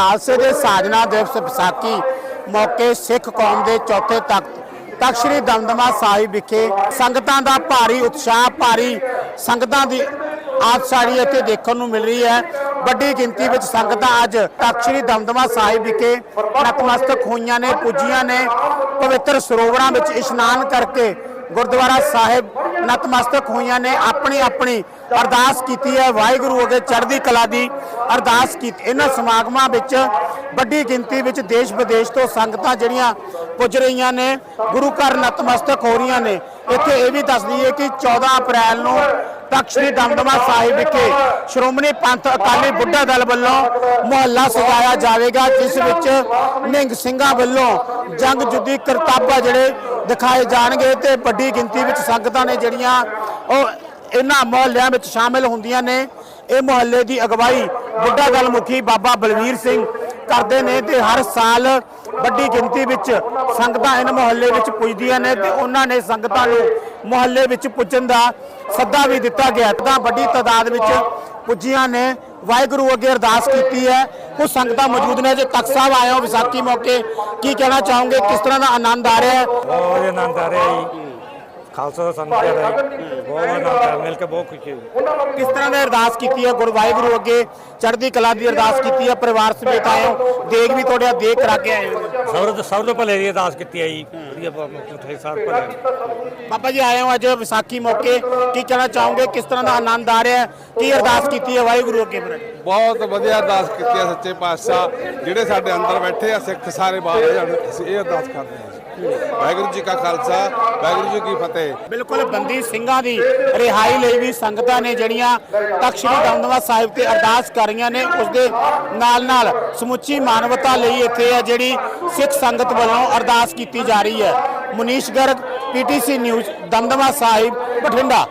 ਖਾਲਸੇ ਦੇ ਸਾਜਨਾ ਦਿਵਸ ਵਿਸਾਖੀ ਮੌਕੇ ਸਿੱਖ ਕੌਮ ਦੇ ਚੌਥੇ ਤਖਤ ਤਖਤ ਸ੍ਰੀ ਦਮਦਮਾ ਸਾਹਿਬ ਵਿਖੇ ਸੰਗਤਾਂ ਦਾ ਭਾਰੀ ਉਤਸ਼ਾਹ, ਭਾਰੀ ਸੰਗਤਾਂ ਦੀ ਆਤਸ਼ਾੜੀ ਇੱਥੇ ਦੇਖਣ ਨੂੰ ਮਿਲ ਰਹੀ ਹੈ। ਵੱਡੀ ਗਿਣਤੀ ਵਿੱਚ ਸੰਗਤਾਂ ਅੱਜ ਤਖਤ ਸ੍ਰੀ ਦਮਦਮਾ ਸਾਹਿਬ ਵਿਖੇ ਨਤਮਸਤਕ ਹੋਈਆਂ ਨੇ, ਪੁੱਜੀਆਂ ਨੇ। ਪਵਿੱਤਰ ਸਰੋਵਰਾਂ ਵਿੱਚ ਇਸ਼ਨਾਨ ਕਰਕੇ ਗੁਰਦੁਆਰਾ ਸਾਹਿਬ ਨਤਮਸਤਕ ਹੋਈਆਂ ਨੇ, ਆਪਣੀ ਆਪਣੀ ਅਰਦਾਸ ਕੀਤੀ ਹੈ। ਵਾਹਿਗੁਰੂ ਅਗੇ ਚੜ੍ਹਦੀ ਕਲਾ ਦੀ ਅਰਦਾਸ ਕੀਤੀ। ਇਹਨਾਂ ਸਮਾਗਮਾਂ ਵਿੱਚ ਵੱਡੀ ਗਿਣਤੀ ਵਿੱਚ ਦੇਸ਼ ਵਿਦੇਸ਼ ਤੋਂ ਸੰਗਤਾਂ ਜਿਹੜੀਆਂ ਪੁੱਜ ਰਹੀਆਂ ਨੇ, ਗੁਰੂ ਘਰ ਨਤਮਸਤਕ ਹੋ ਰਹੀਆਂ ਨੇ। ਇੱਥੇ ਇਹ ਵੀ ਦੱਸ ਦਈਏ ਕਿ 14 ਅਪ੍ਰੈਲ ਨੂੰ ਤਖਤ ਸ੍ਰੀ ਦਮਦਮਾ ਸਾਹਿਬ ਵਿਖੇ ਸ਼੍ਰੋਮਣੀ ਪੰਥ ਅਕਾਲੀ ਬੁੱਢਾ ਦਲ ਵੱਲੋਂ ਮੁਹੱਲਾ ਸਜਾਇਆ ਜਾਵੇਗਾ, ਜਿਸ ਵਿੱਚ ਨਿਹੰਗ ਸਿੰਘਾਂ ਵੱਲੋਂ ਜੰਗ ਜੁੱਦੀ ਕਰਤੱਵ ਜਿਹੜੇ ਦਿਖਾਏ ਜਾਣਗੇ ਤੇ ਵੱਡੀ ਗਿਣਤੀ ਵਿੱਚ ਸੰਗਤਾਂ ਨੇ ਜਿਹੜੀਆਂ ਉਹ ਇਹਨਾਂ ਮੁਹੱਲਿਆਂ ਵਿੱਚ ਸ਼ਾਮਿਲ ਹੁੰਦੀਆਂ ਨੇ। ਇਹ ਮੁਹੱਲੇ ਦੀ ਅਗਵਾਈ ਬੁੱਢਾ ਦਲ ਮੁਖੀ ਬਾਬਾ ਬਲਵੀਰ ਸਿੰਘ ਕਰਦੇ ਨੇ ਤੇ ਹਰ ਸਾਲ ਵੱਡੀ ਗਿਣਤੀ ਵਿੱਚ ਸੰਗਤਾਂ ਇਹਨਾਂ ਮੁਹੱਲੇ ਵਿੱਚ ਪੁੱਜਦੀਆਂ ਨੇ ਤੇ ਉਹਨਾਂ ਨੇ ਸੰਗਤਾਂ ਨੂੰ ਮੁਹੱਲੇ ਵਿੱਚ ਪੁੱਜਣ ਦਾ ਸੱਦਾ ਵੀ ਦਿੱਤਾ ਗਿਆ। ਤਾਂ ਵੱਡੀ ਤਾਦਾਦ ਵਿੱਚ ਪੁੱਜੀਆਂ ਨੇ, ਵਾਹਿਗੁਰੂ ਅੱਗੇ ਅਰਦਾਸ ਕੀਤੀ ਹੈ। ਕੁਝ ਸੰਗਤਾਂ ਮੌਜੂਦ ਨੇ ਜੇ ਤਖਤ ਸਾਹਿਬ ਆਏ ਹੋ ਵਿਸਾਖੀ ਮੌਕੇ, ਕੀ ਕਹਿਣਾ ਚਾਹੋਗੇ? ਕਿਸ ਤਰ੍ਹਾਂ ਦਾ ਆਨੰਦ ਆ ਰਿਹਾ ਹੈ? ਬਹੁਤ ਆਨੰਦ ਆ ਰਿਹਾ ਜੀ। ਖਾਲਸਾ ਦਾ ਸਾਨੂੰ ਪਿਆਰਾ ਜੀ ਬਹੁਤ ਆ ਮਿਲ ਕੇ ਬਹੁਤ ਖੁਸ਼ੀ ਹੋਈ। ਕਿਸ ਤਰ੍ਹਾਂ ਦੀ ਅਰਦਾਸ ਕੀਤੀ ਹੈ? ਗੁਰੂ ਵਾਹਿਗੁਰੂ ਅੱਗੇ ਚੜ੍ਹਦੀ ਕਲਾ ਦੀ ਅਰਦਾਸ ਕੀਤੀ ਹੈ ਪਰਿਵਾਰ ਸਮੇਤ ਆਏ ਹੋ। ਦੇਗ ਵੀ ਤੁਹਾਡੇ ਦੇਗ ਕਰਾ ਕੇ ਆਏ ਹੋ। ਸਭ ਤੋਂ ਸਭ ਤੋਂ ਭਲੇ ਦੀ ਅਰਦਾਸ ਕੀਤੀ ਹੈ ਜੀ। ਵਧੀਆ ਮੁੱਠੇ ਸਾਹਿਬ ਭਲੇ। ਬਾਬਾ ਜੀ ਆਏ ਹੋ ਅੱਜ ਵਿਸਾਖੀ ਮੌਕੇ। ਕੀ ਕਹਿਣਾ ਚਾਹੋਗੇ? ਕਿਸ ਤਰ੍ਹਾਂ ਦਾ ਆਨੰਦ ਆ ਰਿਹਾ? ਹੈ ਕੀ ਅਰਦਾਸ ਕੀਤੀ ਹੈ ਵਾਹਿਗੁਰੂ ਅੱਗੇ ਬਹੁਤ ਵਧੀਆ ਅਰਦਾਸ ਕੀਤੀ ਹੈ ਸੱਚੇ ਪਾਤਸ਼ਾਹ। ਜਿਹੜੇ ਸਾਡੇ ਅੰਦਰ ਬੈਠੇ ਆ ਸਿੱਖ ਸਾਰੇ ਬਾਹਰ ਜਾਣ ਅਸੀਂ ਇਹ ਅਰਦਾਸ ਕਰਦੇ ਹਾਂ। ਵਾਹਿਗੁਰੂ ਜੀ ਕਾ ਖਾਲਸਾ, ਵਾਹਿਗੁਰੂ ਜੀ ਕੀ ਫਤਿਹ। ਬਿਲਕੁਲ ਬੰਦੀ ਸਿੰਘਾਂ ਦੀ ਰਿਹਾਈ ਲਈ ਵੀ ਸੰਗਤਾਂ ਨੇ ਜਿਹੜੀਆਂ ਤਖਤ ਸ੍ਰੀ ਦਮਦਮਾ ਸਾਹਿਬ ਤੇ ਅਰਦਾਸ ਕਰ ਰਹੀਆਂ ਨੇ, ਉਸ ਦੇ ਨਾਲ ਨਾਲ ਸਮੁੱਚੀ ਮਾਨਵਤਾ ਲਈ ਇੱਥੇ ਹੈ ਜਿਹੜੀ ਸਿੱਖ ਸੰਗਤ ਵੱਲੋਂ ਅਰਦਾਸ ਕੀਤੀ ਜਾ ਰਹੀ ਹੈ। Munish Garg PTC news, Damdama Sahib, Bathinda.